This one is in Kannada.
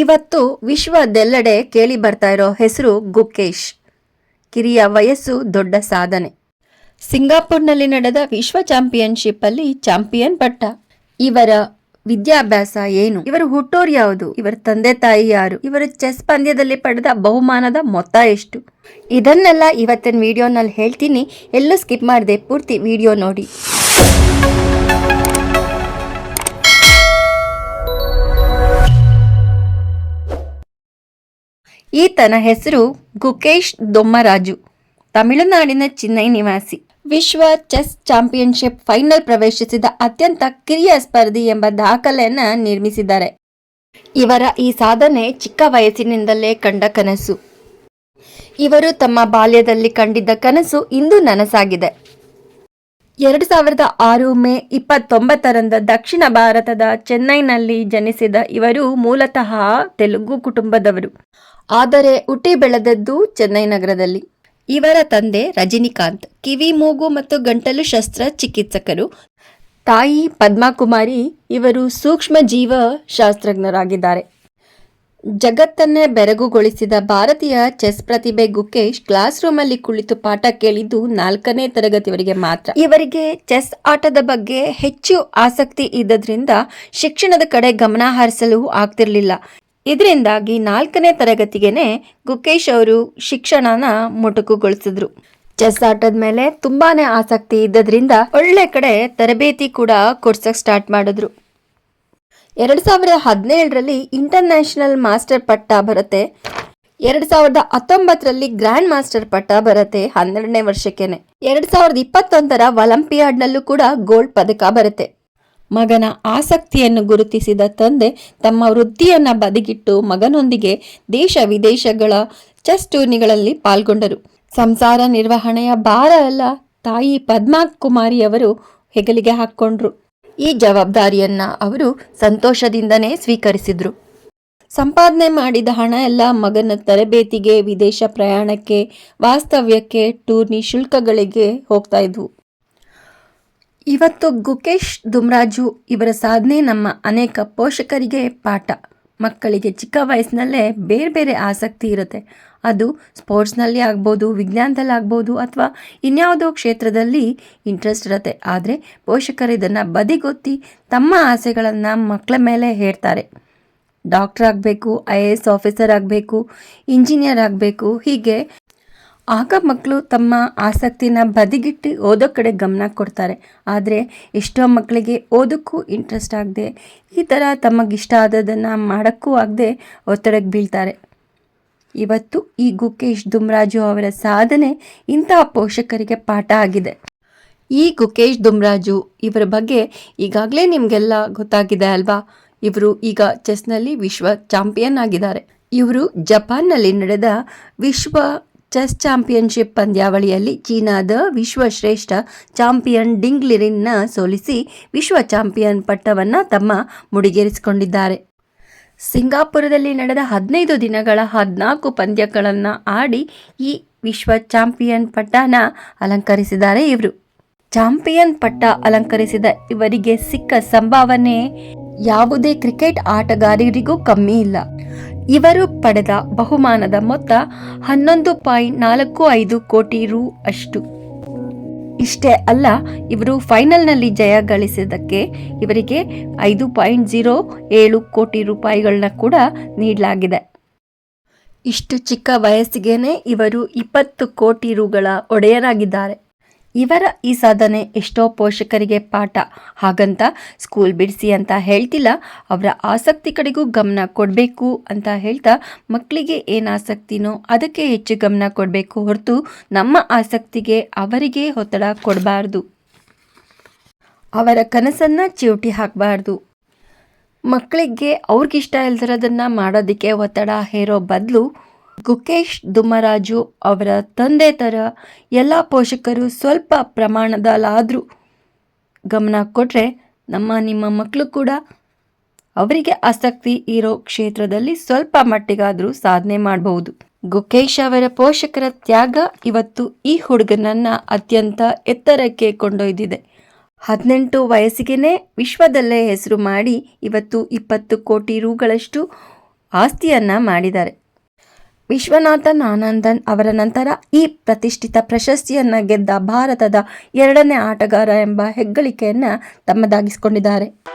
ಇವತ್ತು ವಿಶ್ವದೆಲ್ಲೆಡೆ ಕೇಳಿ ಬರ್ತಾ ಇರೋ ಹೆಸರು ಗುಕೇಶ್. ಕಿರಿಯ ವಯಸ್ಸು ದೊಡ್ಡ ಸಾಧನೆ. ಸಿಂಗಾಪುರ್ನಲ್ಲಿ ನಡೆದ ವಿಶ್ವ ಚಾಂಪಿಯನ್ಶಿಪ್ ಅಲ್ಲಿ ಚಾಂಪಿಯನ್ ಪಟ್ಟ. ಇವರ ವಿದ್ಯಾಭ್ಯಾಸ ಏನು? ಇವರು ಹುಟ್ಟೋರು ಯಾವುದು? ಇವರ ತಂದೆ ತಾಯಿ ಯಾರು? ಇವರು ಚೆಸ್ ಪಂದ್ಯದಲ್ಲಿ ಪಡೆದ ಬಹುಮಾನದ ಮೊತ್ತ ಎಷ್ಟು? ಇದನ್ನೆಲ್ಲ ಇವತ್ತಿನ ವಿಡಿಯೋನಲ್ಲಿ ಹೇಳ್ತೀನಿ. ಎಲ್ಲೂ ಸ್ಕಿಪ್ ಮಾಡದೆ ಪೂರ್ತಿ ವಿಡಿಯೋ ನೋಡಿ. ಈತನ ಹೆಸರು ಗುಕೇಶ್ ದೊಮ್ಮರಾಜು, ತಮಿಳುನಾಡಿನ ಚೆನ್ನೈ ನಿವಾಸಿ. ವಿಶ್ವ ಚೆಸ್ ಚಾಂಪಿಯನ್ಶಿಪ್ ಫೈನಲ್ ಪ್ರವೇಶಿಸಿದ ಅತ್ಯಂತ ಕಿರಿಯ ಸ್ಪರ್ಧಿ ಎಂಬ ದಾಖಲೆಯನ್ನ ನಿರ್ಮಿಸಿದ್ದಾರೆ. ಇವರ ಈ ಸಾಧನೆ ಚಿಕ್ಕ ವಯಸ್ಸಿನಿಂದಲೇ ಕಂಡ ಕನಸು. ಇವರು ತಮ್ಮ ಬಾಲ್ಯದಲ್ಲಿ ಕಂಡಿದ್ದ ಕನಸು ಇಂದು ನನಸಾಗಿದೆ. ಎರಡು ಸಾವಿರದ ಆರು ಮೇ ಇಪ್ಪತ್ತೊಂಬತ್ತರಂದು ದಕ್ಷಿಣ ಭಾರತದ ಚೆನ್ನೈನಲ್ಲಿ ಜನಿಸಿದ ಇವರು ಮೂಲತಃ ತೆಲುಗು ಕುಟುಂಬದವರು. ಆದರೆ ಹುಟ್ಟಿ ಬೆಳೆದದ್ದು ಚೆನ್ನೈ ನಗರದಲ್ಲಿ. ಇವರ ತಂದೆ ರಜನಿಕಾಂತ್, ಕಿವಿ, ಮೂಗು ಮತ್ತು ಗಂಟಲು ಶಸ್ತ್ರ ಚಿಕಿತ್ಸಕರು. ತಾಯಿ ಪದ್ಮಾಕುಮಾರಿ ಇವರು ಸೂಕ್ಷ್ಮ ಜೀವ ಶಾಸ್ತ್ರಜ್ಞರಾಗಿದ್ದಾರೆ. ಜಗತ್ತನ್ನೇ ಬೆರಗುಗೊಳಿಸಿದ ಭಾರತೀಯ ಚೆಸ್ ಪ್ರತಿಭೆ ಗುಕೇಶ್ ಕ್ಲಾಸ್ ರೂಮಲ್ಲಿ ಕುಳಿತು ಪಾಠ ಕೇಳಿದ್ದು ನಾಲ್ಕನೇ ತರಗತಿಯವರಿಗೆ ಮಾತ್ರ. ಇವರಿಗೆ ಚೆಸ್ ಆಟದ ಬಗ್ಗೆ ಹೆಚ್ಚು ಆಸಕ್ತಿ ಇದ್ದದ್ರಿಂದ ಶಿಕ್ಷಣದ ಕಡೆ ಗಮನ ಹರಿಸಲು ಆಗ್ತಿರ್ಲಿಲ್ಲ. ಇದರಿಂದಾಗಿ ನಾಲ್ಕನೇ ತರಗತಿಗೆನೆ ಗುಕೇಶ್ ಅವರು ಶಿಕ್ಷಣನ ಮೊಟಕುಗೊಳಿಸಿದ್ರು. ಚೆಸ್ ಆಟದ ಮೇಲೆ ತುಂಬಾನೇ ಆಸಕ್ತಿ ಇದ್ದದ್ರಿಂದ ಒಳ್ಳೆ ಕಡೆ ತರಬೇತಿ ಕೂಡ ಕೊಡ್ಸಕ್ ಸ್ಟಾರ್ಟ್ ಮಾಡಿದ್ರು. ಎರಡು ಸಾವಿರದ ಹದಿನೇಳರಲ್ಲಿ ಇಂಟರ್ನ್ಯಾಷನಲ್ ಮಾಸ್ಟರ್ ಪಟ್ಟ ಬರುತ್ತೆ. ಎರಡು ಸಾವಿರದ ಹತ್ತೊಂಬತ್ತರಲ್ಲಿ ಗ್ರ್ಯಾಂಡ್ ಮಾಸ್ಟರ್ ಪಟ್ಟ ಬರುತ್ತೆ ಹನ್ನೆರಡನೇ ವರ್ಷಕ್ಕೇನೆ. ಎರಡು ಸಾವಿರದ ಇಪ್ಪತ್ತೊಂದರ ಒಲಿಂಪಿಯಾಡ್ನಲ್ಲೂ ಕೂಡ ಗೋಲ್ಡ್ ಪದಕ ಬರುತ್ತೆ. ಮಗನ ಆಸಕ್ತಿಯನ್ನು ಗುರುತಿಸಿದ ತಂದೆ ತಮ್ಮ ವೃತ್ತಿಯನ್ನು ಬದಿಗಿಟ್ಟು ಮಗನೊಂದಿಗೆ ದೇಶ ವಿದೇಶಗಳ ಚೆಸ್ ಟೂರ್ನಿಗಳಲ್ಲಿ ಪಾಲ್ಗೊಂಡರು. ಸಂಸಾರ ನಿರ್ವಹಣೆಯ ಭಾರ ಎಲ್ಲ ತಾಯಿ ಪದ್ಮಾ ಕುಮಾರಿಯವರು ಹೆಗಲಿಗೆ ಹಾಕ್ಕೊಂಡ್ರು. ಈ ಜವಾಬ್ದಾರಿಯನ್ನ ಅವರು ಸಂತೋಷದಿಂದನೇ ಸ್ವೀಕರಿಸಿದ್ರು. ಸಂಪಾದನೆ ಮಾಡಿದ ಹಣ ಎಲ್ಲ ಮಗನ ತರಬೇತಿಗೆ, ವಿದೇಶ ಪ್ರಯಾಣಕ್ಕೆ, ವಾಸ್ತವ್ಯಕ್ಕೆ, ಟೂರ್ನಿ ಶುಲ್ಕಗಳಿಗೆ ಹೋಗ್ತಾ ಇದ್ವು. ಇವತ್ತು ಗುಕೇಶ್ ದುಮ್ರಾಜು ಇವರ ಸಾಧನೆ ನಮ್ಮ ಅನೇಕ ಪೋಷಕರಿಗೆ ಪಾಠ. ಮಕ್ಕಳಿಗೆ ಚಿಕ್ಕ ವಯಸ್ಸಿನಲ್ಲೇ ಬೇರೆ ಬೇರೆ ಆಸಕ್ತಿ ಇರುತ್ತೆ. ಅದು ಸ್ಪೋರ್ಟ್ಸ್ನಲ್ಲಿ ಆಗ್ಬೋದು, ವಿಜ್ಞಾನದಲ್ಲಿ ಆಗ್ಬೋದು ಅಥವಾ ಇನ್ಯಾವುದೋ ಕ್ಷೇತ್ರದಲ್ಲಿ ಇಂಟ್ರೆಸ್ಟ್ ಇರುತ್ತೆ. ಆದರೆ ಪೋಷಕರು ಇದನ್ನು ಬದಿಗೊತ್ತಿ ತಮ್ಮ ಆಸೆಗಳನ್ನು ಮಕ್ಕಳ ಮೇಲೆ ಹೇಳ್ತಾರೆ ಡಾಕ್ಟರ್ ಆಗಬೇಕು, ಐ ಎ ಎಸ್ ಆಫೀಸರ್ ಆಗಬೇಕು, ಇಂಜಿನಿಯರ್ ಆಗಬೇಕು, ಹೀಗೆ ಆಗ ಮಕ್ಕಳು ತಮ್ಮ ಆಸಕ್ತಿನ ಬದಿಗಿಟ್ಟು ಓದೋ ಕಡೆ ಗಮನ ಕೊಡ್ತಾರೆ. ಆದರೆ ಎಷ್ಟೋ ಮಕ್ಕಳಿಗೆ ಓದೋಕ್ಕೂ ಇಂಟ್ರೆಸ್ಟ್ ಆಗದೆ, ಈ ಥರ ತಮಗಿಷ್ಟ ಆದದನ್ನು ಮಾಡೋಕ್ಕೂ ಆಗದೆ ಒತ್ತಡಕ್ಕೆ ಬೀಳ್ತಾರೆ. ಇವತ್ತು ಈ ಗುಕೇಶ್ ದುಮ್ರಾಜು ಅವರ ಸಾಧನೆ ಇಂತಹ ಪೋಷಕರಿಗೆ ಪಾಠ ಆಗಿದೆ. ಈ ಗುಕೇಶ್ ದುಮ್ರಾಜು ಇವರ ಬಗ್ಗೆ ಈಗಾಗಲೇ ನಿಮಗೆಲ್ಲ ಗೊತ್ತಾಗಿದೆ ಅಲ್ವಾ? ಇವರು ಈಗ ಚೆಸ್ನಲ್ಲಿ ವಿಶ್ವ ಚಾಂಪಿಯನ್ ಆಗಿದ್ದಾರೆ. ಇವರು ಜಪಾನ್ನಲ್ಲಿ ನಡೆದ ವಿಶ್ವ ಚೆಸ್ ಚಾಂಪಿಯನ್ಶಿಪ್ ಪಂದ್ಯಾವಳಿಯಲ್ಲಿ ಚೀನಾದ ವಿಶ್ವಶ್ರೇಷ್ಠ ಚಾಂಪಿಯನ್ ಡಿಂಗ್ ಲಿರಿನ್ನ ಸೋಲಿಸಿ ವಿಶ್ವ ಚಾಂಪಿಯನ್ ಪಟ್ಟವನ್ನು ತಮ್ಮ ಮುಡಿಗೇರಿಸಿಕೊಂಡಿದ್ದಾರೆ. ಸಿಂಗಾಪುರದಲ್ಲಿ ನಡೆದ ಹದಿನೈದು ದಿನಗಳ ಹದಿನಾಲ್ಕು ಪಂದ್ಯಗಳನ್ನು ಆಡಿ ಈ ವಿಶ್ವ ಚಾಂಪಿಯನ್ ಪಟ್ಟನ ಅಲಂಕರಿಸಿದ್ದಾರೆ ಇವರು. ಚಾಂಪಿಯನ್ ಪಟ್ಟ ಅಲಂಕರಿಸಿದ ಇವರಿಗೆ ಸಿಕ್ಕ ಸಂಭಾವನೆ ಯಾವುದೇ ಕ್ರಿಕೆಟ್ ಆಟಗಾರರಿಗೂ ಕಮ್ಮಿ ಇಲ್ಲ. ಇವರು ಪಡೆದ ಬಹುಮಾನದ ಮೊತ್ತ ಹನ್ನೊಂದು ಪಾಯಿಂಟ್ ನಾಲ್ಕು ಐದು ಕೋಟಿ ರು ಅಷ್ಟು. ಇಷ್ಟೇ ಅಲ್ಲ, ಇವರು ಫೈನಲ್ನಲ್ಲಿ ಜಯ ಗಳಿಸಿದ್ದಕ್ಕೆ ಇವರಿಗೆ ಐದು ಪಾಯಿಂಟ್ ಜೀರೋ ಏಳು ಕೋಟಿ ರೂಪಾಯಿಗಳನ್ನ ಕೂಡ ನೀಡಲಾಗಿದೆ. ಇಷ್ಟು ಚಿಕ್ಕ ವಯಸ್ಸಿಗೇನೆ ಇವರು ಇಪ್ಪತ್ತು ಕೋಟಿ ರುಗಳ ಒಡೆಯರಾಗಿದ್ದಾರೆ. ಇವರ ಈ ಸಾಧನೆ ಎಷ್ಟೋ ಪೋಷಕರಿಗೆ ಪಾಠ. ಹಾಗಂತ ಸ್ಕೂಲ್ ಬಿಡಿಸಿ ಅಂತ ಹೇಳ್ತಿಲ್ಲ, ಅವರ ಆಸಕ್ತಿ ಕಡೆಗೂ ಗಮನ ಕೊಡಬೇಕು ಅಂತ ಹೇಳ್ತಾ ಮಕ್ಕಳಿಗೆ ಏನು ಆಸಕ್ತಿನೋ ಅದಕ್ಕೆ ಹೆಚ್ಚು ಗಮನ ಕೊಡಬೇಕು ಹೊರತು ನಮ್ಮ ಆಸಕ್ತಿಗೆ ಅವರಿಗೆ ಒತ್ತಡ ಕೊಡಬಾರ್ದು. ಅವರ ಕನಸನ್ನು ಚಿವುಟಿ ಹಾಕಬಾರ್ದು. ಮಕ್ಕಳಿಗೆ ಅವ್ರಿಗಿಷ್ಟ ಇಲ್ದಿರೋದನ್ನು ಮಾಡೋದಕ್ಕೆ ಒತ್ತಡ ಹೇರೋ ಬದಲು ಗುಕೇಶ್ ದುಮ್ಮರಾಜು ಅವರ ತಂದೆ ಥರ ಎಲ್ಲ ಪೋಷಕರು ಸ್ವಲ್ಪ ಪ್ರಮಾಣದಲ್ಲಾದರೂ ಗಮನ ಕೊಟ್ಟರೆ ನಮ್ಮ ನಿಮ್ಮ ಮಕ್ಕಳು ಕೂಡ ಅವರಿಗೆ ಆಸಕ್ತಿ ಇರೋ ಕ್ಷೇತ್ರದಲ್ಲಿ ಸ್ವಲ್ಪ ಮಟ್ಟಿಗಾದರೂ ಸಾಧನೆ ಮಾಡಬಹುದು. ಗುಕೇಶ್ ಅವರ ಪೋಷಕರ ತ್ಯಾಗ ಇವತ್ತು ಈ ಹುಡುಗನನ್ನ ಅತ್ಯಂತ ಎತ್ತರಕ್ಕೆ ಕೊಂಡೊಯ್ದಿದೆ. ಹದಿನೆಂಟು ವಯಸ್ಸಿಗೆನೇ ವಿಶ್ವದಲ್ಲೇ ಹೆಸರು ಮಾಡಿ ಇವತ್ತು ಇಪ್ಪತ್ತು ಕೋಟಿ ರೂಗಳಷ್ಟು ಆಸ್ತಿಯನ್ನ ಮಾಡಿದ್ದಾರೆ. ವಿಶ್ವನಾಥನ್ ಆನಂದನ್ ಅವರ ನಂತರ ಈ ಪ್ರತಿಷ್ಠಿತ ಪ್ರಶಸ್ತಿಯನ್ನ ಗೆದ್ದ ಭಾರತದ ಎರಡನೇ ಆಟಗಾರ ಎಂಬ ಹೆಗ್ಗಳಿಕೆಯನ್ನು ತಮ್ಮದಾಗಿಸಿಕೊಂಡಿದ್ದಾರೆ.